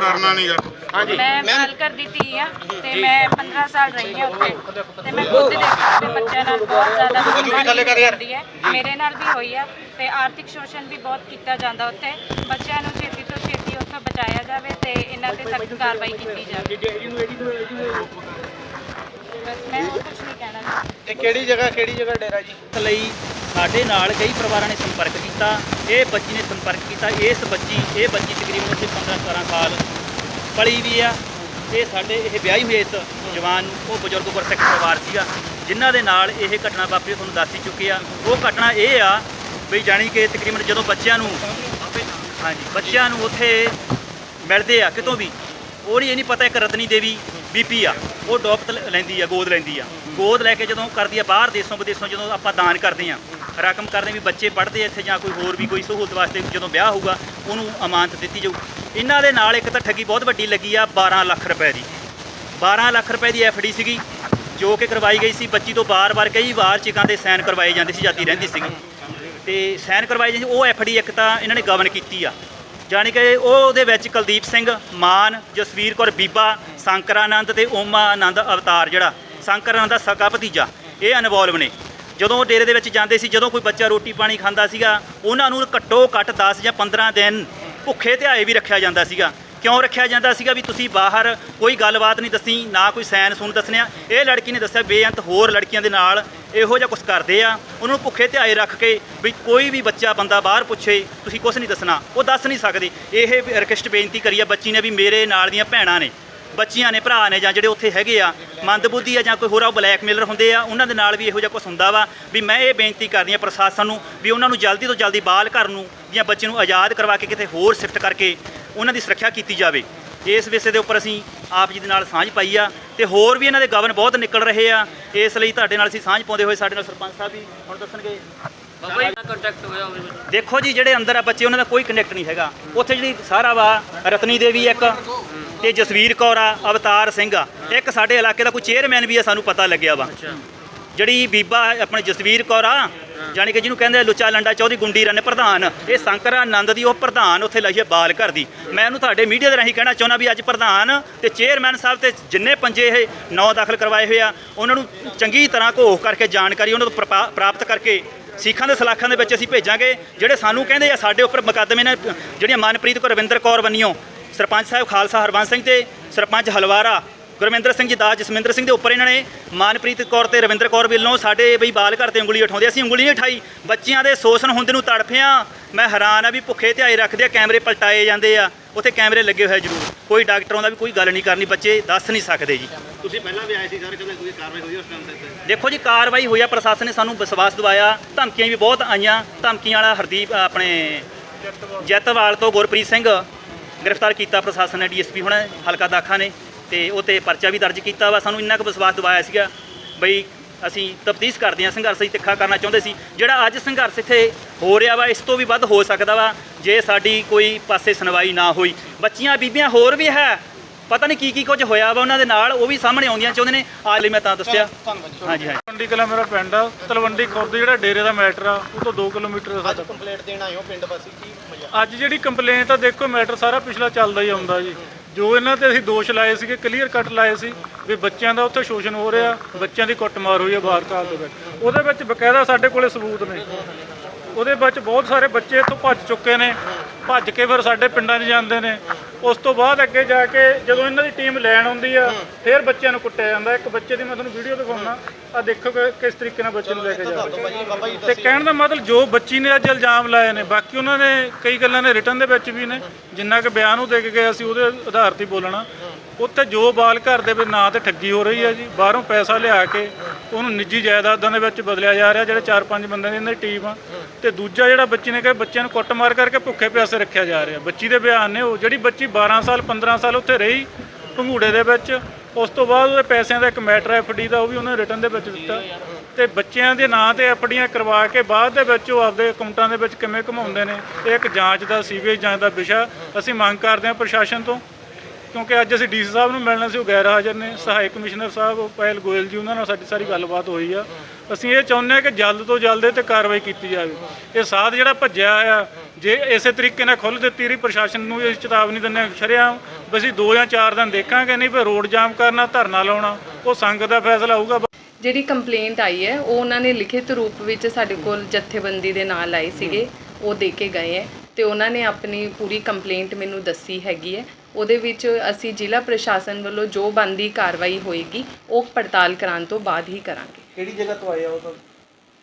ਡਰਨਾ ਨਹੀਂਗਾ ਹਾਂਜੀ। ਮੈਂ ਗੱਲ ਕਰਦੀ ਤੀ ਆ ਤੇ ਮੈਂ 15 ਸਾਲ ਰਹੀ ਹਾਂ ਉੱਥੇ। ਤੇ ਮੈਂ ਖੁਦ ਦੇਖਿਆ ਕਿ ਬੱਚਿਆਂ ਨਾਲ ਬਹੁਤ ਜ਼ਿਆਦਾ ਬਦਤਮੀਜ਼ੀ ਹੁੰਦੀ ਹੈ। ਮੇਰੇ ਨਾਲ ਵੀ ਹੋਈ ਆ ਤੇ ਆਰਥਿਕ ਸ਼ੋਸ਼ਣ ਵੀ ਬਹੁਤ ਕੀਤਾ ਜਾਂਦਾ ਉੱਥੇ। ਬੱਚਿਆਂ ਨੂੰ ਛੇਤੀ ਤੋਂ ਛੇਤੀ ਉੱਥੋਂ ਬਚਾਇਆ ਜਾਵੇ ਤੇ ਇਹਨਾਂ ਤੇ ਸਖਤ ਕਾਰਵਾਈ ਕੀਤੀ ਜਾਵੇ। ਬਸ ਮੈਂ ਹੋਰ ਕੁਝ ਨਹੀਂ ਕਹਿਣਾ। ਇਹ ਕਿਹੜੀ ਜਗ੍ਹਾ ਕਿਹੜੀ ਜਗ੍ਹਾ ਡੇਰਾ ਜੀ? ਲਈ ਸਾਡੇ ਨਾਲ ਕਈ ਪਰਿਵਾਰਾਂ ਨੇ ਸੰਪਰਕ ਕੀਤਾ। ਇਹ ਬੱਚੀ ਨੇ ਸੰਪਰਕ ਕੀਤਾ। ਇਸ ਬੱਚੀ, ਇਹ ਬੱਚੀ ਤਕਰੀਬਨ ਉੱਥੇ 15 17 ਸਾਲ ਪਲੀ ਵੀ ਆ। ਇਹ ਸਾਡੇ, ਇਹ ਵਿਆਹੀ ਹੋਏ ਇਸ ਜਵਾਨ ਨੂੰ ਉਹ ਬਜ਼ੁਰਗ ਗੁਰਸਿੱਖ ਪਰਿਵਾਰ ਸੀਗਾ। ਜਿਨ੍ਹਾਂ ਦੇ ਨਾਲ ਇਹ ਘਟਨਾ ਵਾਪਰੀ ਤੁਹਾਨੂੰ ਦੱਸ ਹੀ ਚੁੱਕੇ ਆ। ਉਹ ਘਟਨਾ ਇਹ ਆ ਵੀ ਜਾਣੀ ਕਿ ਤਕਰੀਬਨ ਜਦੋਂ ਬੱਚਿਆਂ ਨੂੰ ਹਾਂਜੀ, ਬੱਚਿਆਂ ਨੂੰ ਉੱਥੇ ਮਿਲਦੇ ਆ, ਕਿਤੋਂ ਵੀ। ਉਹ ਨਹੀਂ, ਇਹ ਨਹੀਂ ਪਤਾ ਇੱਕ ਰਤਨੀ ਦੇਵੀ ਬੀਪੀ ਆ। ਉਹ ਡੋਪਤ ਲੈਂਦੀ ਆ, ਗੋਦ ਲੈਂਦੀ ਆ। ਗੋਦ ਲੈ ਕੇ ਜਦੋਂ ਕਰਦੀ ਆ, ਬਾਹਰ ਦੇਸ਼ੋਂ ਵਿਦੇਸ਼ੋਂ ਜਦੋਂ ਆਪਾਂ ਦਾਨ ਕਰਦੇ ਆ ਰਕਮ ਕਰਦੇ ਵੀ ਬੱਚੇ ਪੜ੍ਹਦੇ ਇੱਥੇ ਜਾਂ ਕੋਈ ਹੋਰ ਵੀ ਕੋਈ ਸਹੂਲਤ ਵਾਸਤੇ ਜਦੋਂ ਵਿਆਹ ਹੋਊਗਾ, ਉਹਨੂੰ ਅਮਾਨਤ ਦਿੱਤੀ ਜਾਊ। ਇਹਨਾਂ ਦੇ ਨਾਲ ਇੱਕ ਤਾਂ ਠੱਗੀ ਬਹੁਤ ਵੱਡੀ ਲੱਗੀ ਆ 12 ਲੱਖ ਰੁਪਏ ਦੀ। 12 ਲੱਖ ਰੁਪਏ ਦੀ ਐਫਡੀ ਸੀਗੀ, ਜੋ ਕਿ ਕਰਵਾਈ ਗਈ ਸੀ। ਬੱਚੀ ਤੋਂ ਬਾਰ-ਬਾਰ ਕਈ ਵਾਰ ਚਿਕਾਂ ਦੇ ਸਾਈਨ ਕਰਵਾਏ ਜਾਂਦੇ ਸੀ ਜਾਂਦੀ ਰਹਿੰਦੀ ਸੀਗੀ। ਤੇ ਸਾਈਨ ਕਰਵਾਏ ਜਾਂਦੇ ਸੀ, ਉਹ ਐਫਡੀ ਇੱਕ ਤਾਂ ਇਹਨਾਂ ਨੇ ਗਵਨ ਕੀਤੀ ਆ। ਜਾਣੀ ਕਿ ਉਹ ਉਹਦੇ ਵਿੱਚ ਕੁਲਦੀਪ ਸਿੰਘ, ਮਾਨ, ਜਸਵੀਰ ਕੌਰ, ਬੀਬਾ, ਸ਼ੰਕਰਾਨੰਦ ਤੇ ਓਮਾ ਆਨੰਦ ਅਵਤਾਰ ਜਿਹੜਾ, ਸ਼ੰਕਰਾਨੰਦ ਦਾ ਸਕਾ ਭਤੀਜਾ, ਇਹ ਇਨਵੋਲਵ ਨੇ। ਜਦੋਂ ਉਹ ਡੇਰੇ ਦੇ ਵਿੱਚ ਜਾਂਦੇ ਸੀ, ਜਦੋਂ ਕੋਈ ਬੱਚਾ ਰੋਟੀ ਪਾਣੀ ਖਾਂਦਾ ਸੀਗਾ, ਉਹਨਾਂ ਨੂੰ ਘੱਟੋ ਘੱਟ 10 ਜਾਂ 15 ਦਿਨ ਭੁੱਖੇ ਧਿਆਏ ਵੀ ਰੱਖਿਆ ਜਾਂਦਾ ਸੀਗਾ। ਕਿਉਂ ਰੱਖਿਆ ਜਾਂਦਾ ਸੀਗਾ ਵੀ ਤੁਸੀਂ ਬਾਹਰ ਕੋਈ ਗੱਲਬਾਤ ਨਹੀਂ ਦੱਸੀ, ਨਾ ਕੋਈ ਸੈਨ ਸੂਨ ਦੱਸਣਿਆ। ਇਹ ਲੜਕੀ ਨੇ ਦੱਸਿਆ, ਬੇਅੰਤ ਹੋਰ ਲੜਕੀਆਂ ਦੇ ਨਾਲ ਇਹੋ ਜਿਹਾ ਕੁਝ ਕਰਦੇ ਆ। ਉਹਨਾਂ ਨੂੰ ਭੁੱਖੇ ਧਿਆਏ ਰੱਖ ਕੇ ਵੀ ਕੋਈ ਵੀ ਬੱਚਾ ਬੰਦਾ ਬਾਹਰ ਪੁੱਛੇ, ਤੁਸੀਂ ਕੁਝ ਨਹੀਂ ਦੱਸਣਾ। ਉਹ ਦੱਸ ਨਹੀਂ ਸਕਦੇ। ਇਹ ਰਿਕਵੈਸਟ ਬੇਨਤੀ ਕਰੀ ਆ ਬੱਚੀ ਨੇ ਵੀ ਮੇਰੇ ਨਾਲ ਦੀਆਂ ਭੈਣਾਂ ਨੇ। ਬੱਚੀਆਂ ਨੇ ਭਰਾ ਨੇ ਜਾਂ ਜਿਹੜੇ ਉੱਥੇ ਹੈਗੇ ਆ ਮੰਦਬੁੱਧੀ ਆ ਜਾਂ ਕੋਈ ਹੋਰ ਆ ਬਲੈਕਮੇਲਰ ਹੁੰਦੇ ਆ ਉਹਨਾਂ ਦੇ ਨਾਲ ਵੀ ਇਹੋ ਜਿਹਾ ਕੁਝ ਹੁੰਦਾ ਵਾ ਵੀ ਮੈਂ ਇਹ ਬੇਨਤੀ ਕਰਦੀ ਆ ਪ੍ਰਸ਼ਾਸਨ ਨੂੰ ਵੀ ਉਹਨਾਂ ਨੂੰ ਜਲਦੀ ਤੋਂ ਜਲਦੀ ਬਾਲ ਘਰ ਨੂੰ ਜਾਂ ਬੱਚੇ ਨੂੰ ਆਜ਼ਾਦ ਕਰਵਾ ਕੇ ਕਿਤੇ ਹੋਰ ਸ਼ਿਫਟ ਕਰਕੇ ਉਹਨਾਂ ਦੀ ਸੁਰੱਖਿਆ ਕੀਤੀ ਜਾਵੇ। ਇਸ ਵਿਸ਼ੇ ਦੇ ਉੱਪਰ ਅਸੀਂ ਆਪ ਜੀ ਦੇ ਨਾਲ ਸਾਂਝ ਪਾਈ ਆ ਤੇ ਹੋਰ ਵੀ ਇਹਨਾਂ ਦੇ ਗਵਨ ਬਹੁਤ ਨਿਕਲ ਰਹੇ ਆ। ਇਸ ਲਈ ਤੁਹਾਡੇ ਨਾਲ ਅਸੀਂ ਸਾਂਝ ਪਾਉਂਦੇ ਹੋਏ ਸਾਡੇ ਨਾਲ ਸਰਪੰਚ ਸਾਹਿਬ ਵੀ ਹੁਣ ਦੱਸਣਗੇ। ਬਾਬਾ ਜੀ ਕੰਟੈਕਟ ਹੋਇਆ ਹੋਵੇ ਦੇਖੋ ਜੀ ਜਿਹੜੇ ਅੰਦਰ ਆ ਬੱਚੇ ਉਹਨਾਂ ਦਾ ਕੋਈ ਕਨੈਕਟ ਨਹੀਂ ਹੈਗਾ। ਉੱਥੇ ਜਿਹੜੀ ਸਾਰਾ ਵਾ ਰਤਨੀ ਦੇਵੀ ਇੱਕ ਤੇ ਜਸਵੀਰ ਕੌਰ ਆ ਅਵਤਾਰ ਸਿੰਘ ਆ। ਇੱਕ ਸਾਡੇ ਇਲਾਕੇ ਦਾ ਕੋਈ ਚੇਅਰਮੈਨ ਵੀ ਆ ਸਾਨੂੰ ਪਤਾ ਲੱਗਿਆ ਵਾ। ਜਿਹੜੀ ਬੀਬਾ ਆਪਣੇ ਜਸਵੀਰ ਕੌਰ ਆ ਜਾਣੀ ਕਿ ਜਿਹਨੂੰ ਕਹਿੰਦੇ ਲੁੱਚਾ ਲੰਡਾ ਚੌਧਰੀ ਗੁੰਡੀ ਰਨ ਪ੍ਰਧਾਨ ਇਹ ਸ਼ੰਕਰ ਆਨੰਦ ਦੀ ਉਹ ਪ੍ਰਧਾਨ ਉੱਥੇ ਲਈ ਹੈ ਬਾਲ ਘਰ ਦੀ। ਮੈਂ ਉਹਨੂੰ ਤੁਹਾਡੇ ਮੀਡੀਆ ਦੇ ਰਾਹੀਂ ਕਹਿਣਾ ਚਾਹੁੰਦਾ ਵੀ ਅੱਜ ਪ੍ਰਧਾਨ ਤੇ ਚੇਅਰਮੈਨ ਸਾਹਿਬ ਤੇ ਜਿੰਨੇ ਪੰਜੇ ਇਹ ਨੌ ਦਾਖਲ ਕਰਵਾਏ ਹੋਏ ਆ ਉਹਨਾਂ ਨੂੰ ਚੰਗੀ ਤਰ੍ਹਾਂ ਘੋਖ ਕਰਕੇ ਜਾਣਕਾਰੀ ਉਹਨਾਂ ਤੋਂ ਪ੍ਰਪਾ- ਪ੍ਰਾਪਤ ਕਰਕੇ ਸਿੱਖਾਂ ਦੇ ਸਲਾਖਾਂ ਦੇ ਵਿੱਚ ਅਸੀਂ ਭੇਜਾਂਗੇ ਜਿਹੜੇ ਸਾਨੂੰ ਕਹਿੰਦੇ ਆ ਸਾਡੇ ਉੱਪਰ ਮੁਕੱਦਮੇ ਨੇ ਜਿਹੜੀਆਂ ਮਨਪ੍ਰੀਤ ਕੌਰ ਰਵਿੰਦਰ ਕੌਰ ਬੰਨਿਓ ਸਰਪੰਚ ਸਾਹਿਬ ਖਾਲਸਾ ਹਰਬੰਸ ਸਿੰਘ ਤੇ ਸਰਪੰਚ ਹਲਵਾਰਾ ਗੁਰਮਿੰਦਰ ਸਿੰਘ ਜੀ ਦਾਸ ਜਸਮਿੰਦਰ ਸਿੰਘ ਦੇ ਉੱਪਰ ਇਹਨਾਂ ਨੇ ਮਾਨਪ੍ਰੀਤ ਕੌਰ ਤੇ ਰਵਿੰਦਰ ਕੌਰ ਵੱਲੋਂ ਸਾਡੇ ਬਈ ਬਾਲ ਘਰ ਤੇ ਉਂਗਲੀ ਉਠਾਉਂਦੇ ਅਸੀਂ ਉਂਗਲੀ ਨਹੀਂ ਉਠਾਈ। ਬੱਚਿਆਂ ਦੇ ਸ਼ੋਸ਼ਣ ਹੁੰਦੇ ਨੂੰ ਤੜਫਿਆ ਮੈਂ ਹੈਰਾਨ ਆ ਵੀ ਭੁੱਖੇ ਧਿਆਏ ਰੱਖਦੇ ਆ ਕੈਮਰੇ ਪਲਟਾਏ ਜਾਂਦੇ ਆ। ਉੱਥੇ ਕੈਮਰੇ ਲੱਗੇ ਹੋਏ ਜ਼ਰੂਰ। ਕੋਈ ਡਾਕਟਰਾਂ ਦਾ ਵੀ ਕੋਈ ਗੱਲ ਨਹੀਂ ਕਰਨੀ ਬੱਚੇ ਦੱਸ ਨਹੀਂ ਸਕਦੇ ਜੀ। ਤੁਸੀਂ ਪਹਿਲਾਂ ਵੀ ਆਏ ਸੀ ਸਰ ਕਦੇ ਕੋਈ ਕਾਰਵਾਈ ਹੋਈ ਉਸ ਟਾਈਮ ਤੇ? ਦੇਖੋ ਜੀ ਕਾਰਵਾਈ ਹੋਈ ਆ ਪ੍ਰਸ਼ਾਸਨ ਨੇ ਸਾਨੂੰ ਵਿਸ਼ਵਾਸ ਦਿਵਾਇਆ। ਧਮਕੀਆਂ ਵੀ ਬਹੁਤ ਆਈਆਂ। ਧਮਕੀਆਂ ਵਾਲਾ ਹਰਦੀਪ ਆਪਣੇ ਜੈਤਵਾਲ ਤੋਂ ਗੁਰਪ੍ਰੀਤ ਸਿੰਘ ਗ੍ਰਿਫਤਾਰ ਕੀਤਾ ਪ੍ਰਸ਼ਾਸਨ ਨੇ, ਡੀਐਸਪੀ ਹੁਣ ਹਲਕਾ ਦਾਖਾ ਨੇ ਤੇ ਉਹ ਤੇ ਪਰਚਾ ਵੀ ਦਰਜ ਕੀਤਾ ਵਾ। ਸਾਨੂੰ ਇੰਨਾ ਕੁ ਵਿਸ਼ਵਾਸ ਦਿਵਾਇਆ ਸੀਗਾ ਬਈ ਅਸੀਂ ਤਫਤੀਸ਼ ਕਰਦੇ ਹਾਂ, ਸੰਘਰਸ਼ ਅਸੀਂ ਤਿੱਖਾ ਕਰਨਾ ਚਾਹੁੰਦੇ ਸੀ। ਜਿਹੜਾ ਅੱਜ ਸੰਘਰਸ਼ ਇੱਥੇ ਹੋ ਰਿਹਾ ਵਾ, ਇਸ ਤੋਂ ਵੀ ਵੱਧ ਹੋ ਸਕਦਾ ਵਾ, ਜੇ ਸਾਡੀ ਕੋਈ ਪਾਸੇ ਸੁਣਵਾਈ ਨਾ ਹੋਈ। ਬੱਚੀਆਂ, ਬੀਬੀਆਂ, ਹੋਰ ਵੀ ਹੈ। ਪਤਾ ਨਹੀਂ ਕੀ ਕੀ ਕੁਝ ਹੋਇਆ ਵਾ ਉਹਨਾਂ ਦੇ ਨਾਲ ਉਹ ਵੀ ਸਾਹਮਣੇ ਆਉਂਦੀਆਂ ਚਾਹੁੰਦੇ ਨੇ ਆ ਲਈ ਮੈਂ ਤਾਂ ਦੱਸਿਆ। ਹਾਂਜੀ ਹਾਂਜੀ। ਤਲਵੰਡੀ ਕਲਾ ਮੇਰਾ ਪਿੰਡ ਆ ਤਲਵੰਡੀ ਖੁਰਦ ਜਿਹੜਾ ਡੇਰੇ ਦਾ ਮੈਟਰ ਆ ਉਹ ਤੋਂ 2 ਕਿਲੋਮੀਟਰ ਦਾ ਸਾਡਾ। ਕੰਪਲੇਂਟ ਦੇਣ ਆਏ ਹੋ ਪਿੰਡ ਵਾਸੀ ਕੀ ਮਜ਼ਾ? ਅੱਜ ਜਿਹੜੀ ਕੰਪਲੇਂਟ ਆ ਦੇਖੋ ਮੈਟਰ ਸਾਰਾ ਪਿਛਲਾ ਚੱਲਦਾ ਹੀ ਆਉਂਦਾ ਜੀ। ਜੋ ਇਹਨਾਂ ਤੇ ਅਸੀਂ ਦੋਸ਼ ਲਾਏ ਸੀਗੇ ਕਲੀਅਰ ਕੱਟ ਲਾਏ ਸੀ ਵੀ ਬੱਚਿਆਂ ਦਾ ਉੱਥੇ ਸ਼ੋਸ਼ਣ ਹੋ ਰਿਹਾ ਬੱਚਿਆਂ ਦੀ ਕੁੱਟਮਾਰ ਹੋਈ ਆ ਬਾਹਰ ਕਾਲ ਦੇ ਵਿੱਚ। ਉਹਦੇ ਵਿੱਚ ਬਕਾਇਦਾ ਸਾਡੇ ਕੋਲੇ ਸਬੂਤ ਨੇ। ਉਹਦੇ ਵਿੱਚ ਬਹੁਤ ਸਾਰੇ ਬੱਚੇ ਇੱਥੋਂ ਭੱਜ ਚੁੱਕੇ ਨੇ। ਭੱਜ ਕੇ ਫਿਰ ਸਾਡੇ ਪਿੰਡਾਂ 'ਚ ਜਾਂਦੇ ਨੇ। ਉਸ ਤੋਂ ਬਾਅਦ ਅੱਗੇ ਜਾ ਕੇ ਜਦੋਂ ਇਹਨਾਂ ਦੀ ਟੀਮ ਲੈਣ ਆਉਂਦੀ ਆ ਫਿਰ ਬੱਚਿਆਂ ਨੂੰ ਕੁੱਟਿਆ ਜਾਂਦਾ। ਇੱਕ ਬੱਚੇ ਦੀ ਮੈਂ ਤੁਹਾਨੂੰ ਵੀਡੀਓ ਦਿਖਾਉਣਾ। ਆ ਦੇਖੋ ਕਿ ਕਿਸ ਤਰੀਕੇ ਨਾਲ ਬੱਚੇ ਨੂੰ ਲੈ ਕੇ ਜਾ ਰਹੇ ਤੇ ਕਹਿਣ ਦਾ ਮਤਲਬ ਜੋ ਬੱਚੀ ਨੇ ਅੱਜ ਇਲਜ਼ਾਮ ਲਾਏ ਨੇ ਬਾਕੀ ਉਹਨਾਂ ਨੇ ਕਈ ਗੱਲਾਂ ਨੇ ਰਿਟਰਨ ਦੇ ਵਿੱਚ ਵੀ ਨੇ। ਜਿੰਨਾ ਕਿ ਬਿਆਨ ਉਹ ਦੇ ਕੇ ਗਏ ਅਸੀਂ ਉਹਦੇ ਆਧਾਰ ਤੇ ਬੋਲਣਾ। ਉੱਥੇ ਜੋ ਬਾਲ ਘਰ ਦੇ ਵਿੱਚ ਨਾਂ ਤੇ ਠੱਗੀ ਹੋ ਰਹੀ ਹੈ ਜੀ, ਬਾਹਰੋਂ ਪੈਸਾ ਲਿਆ ਕੇ ਉਹਨੂੰ ਨਿੱਜੀ ਜਾਇਦਾਦਾਂ ਦੇ ਵਿੱਚ ਬਦਲਿਆ ਜਾ ਰਿਹਾ, ਜਿਹੜੇ 4-5 ਬੰਦਿਆਂ ਦੀ ਇਹਨਾਂ ਦੀ ਟੀਮ ਆ। ਤੇ ਦੂਜਾ ਜਿਹੜਾ ਬੱਚੀ ਨੇ ਕਿਹਾ ਬੱਚਿਆਂ ਨੂੰ ਕੁੱਟਮਾਰ ਕਰਕੇ ਭੁੱਖੇ ਪਿਆਸੇ ਰੱਖਿਆ ਜਾ ਰਿਹਾ। ਬੱਚੀ ਦੇ ਬਿਆਨ ਨੇ ਉਹ ਜਿਹੜੀ ਬੱਚੀ 12 ਸਾਲ 15 ਸਾਲ ਉੱਥੇ ਰਹੀ ਭੰਗੂੜੇ ਦੇ ਵਿੱਚ, ਉਸ ਤੋਂ ਬਾਅਦ ਉਹਦੇ ਪੈਸਿਆਂ ਦਾ ਇੱਕ ਮੈਟਰ ਐਫਡੀ ਦਾ ਉਹ ਵੀ ਉਹਨੇ ਰਿਟਰਨ ਦੇ ਵਿੱਚ ਦਿੱਤਾ। ਤੇ ਬੱਚਿਆਂ ਦੇ ਨਾਂ ਤੇ ਐਫਡੀਆਂ ਕਰਵਾ ਕੇ ਬਾਅਦ ਦੇ ਵਿੱਚ ਉਹ ਆਪਦੇ ਅਕਾਊਂਟਾਂ ਦੇ ਵਿੱਚ ਕਿਵੇਂ ਘਮਾਉਂਦੇ ਨੇ, ਇਹ ਇੱਕ ਜਾਂਚ ਦਾ ਸੀਬੀਆਈ ਜਾਂਚ ਦਾ ਵਿਸ਼ਾ। ਅਸੀਂ ਮੰਗ ਕਰਦੇ ਹਾਂ ਪ੍ਰਸ਼ਾਸਨ ਤੋਂ ਕਿਉਂਕਿ ਅੱਜ ਅਸੀਂ ਡੀਸੀ ਸਾਹਿਬ ਨੂੰ ਮਿਲਣਾ ਸੀ, ਉਹ ਗੈਰ ਹਾਜ਼ਰ ਨੇ, ਸਹਾਇਕ ਕਮਿਸ਼ਨਰ ਸਾਹਿਬ ਪਹਿਲ ਗੋਇਲ ਜੀ, ਉਹਨਾਂ ਨਾਲ ਸਾਡੀ ਸਾਰੀ ਗੱਲਬਾਤ ਹੋਈ ਆ। ਅਸੀਂ ਇਹ ਚਾਹੁੰਦੇ ਹਾਂ ਕਿ ਜਲਦ ਤੋਂ ਜਲਦ ਇਹ ਤੇ ਕਾਰਵਾਈ ਕੀਤੀ ਜਾਵੇ। ਇਹ ਸਾਧ ਜਿਹੜਾ ਭੱਜਿਆ ਆ, ਜੇ ਇਸੇ ਤਰੀਕੇ ਨਾਲ ਖੁੱਲ ਦਿੱਤੀ ਰਹੀ, ਪ੍ਰਸ਼ਾਸਨ ਨੂੰ ਇਹ ਚੇਤਾਵਨੀ ਦਿੰਦੇ ਸ਼ਰਿਆਮ ਵੀ ਅਸੀਂ 2 ਜਾਂ 4 ਦਿਨ ਦੇਖਾਂਗੇ, ਨਹੀਂ ਫਿਰ ਰੋਡ ਜਾਮ ਕਰਨਾ, ਧਰਨਾ ਲਾਉਣਾ, ਉਹ ਸੰਗਤ ਦਾ ਫੈਸਲਾ ਹੋਊਗਾ। ਜਿਹੜੀ ਕੰਪਲੇਂਟ ਆਈ ਹੈ, ਉਹ ਉਹਨਾਂ ਨੇ ਲਿਖਿਤ ਰੂਪ ਵਿੱਚ ਸਾਡੇ ਕੋਲ ਜਥੇਬੰਦੀ ਦੇ ਨਾਲ ਆਏ ਸੀਗੇ, ਉਹ ਦੇ ਕੇ ਗਏ ਹੈ। ਅਤੇ ਉਹਨਾਂ ਨੇ ਆਪਣੀ ਪੂਰੀ ਕੰਪਲੇਂਟ ਮੈਨੂੰ ਦੱਸੀ ਹੈਗੀ ਹੈ। ਉਹਦੇ ਵਿੱਚ ਅਸੀਂ ਜ਼ਿਲ੍ਹਾ ਪ੍ਰਸ਼ਾਸਨ ਵੱਲੋਂ ਜੋ ਬਣਦੀ ਕਾਰਵਾਈ ਹੋਏਗੀ, ਉਹ ਪੜਤਾਲ ਕਰਾਉਣ ਤੋਂ ਬਾਅਦ ਹੀ ਕਰਾਂਗੇ। ਕਿਹੜੀ ਜਗ੍ਹਾ ਤੋਂ ਆਏ ਆ ਉਹ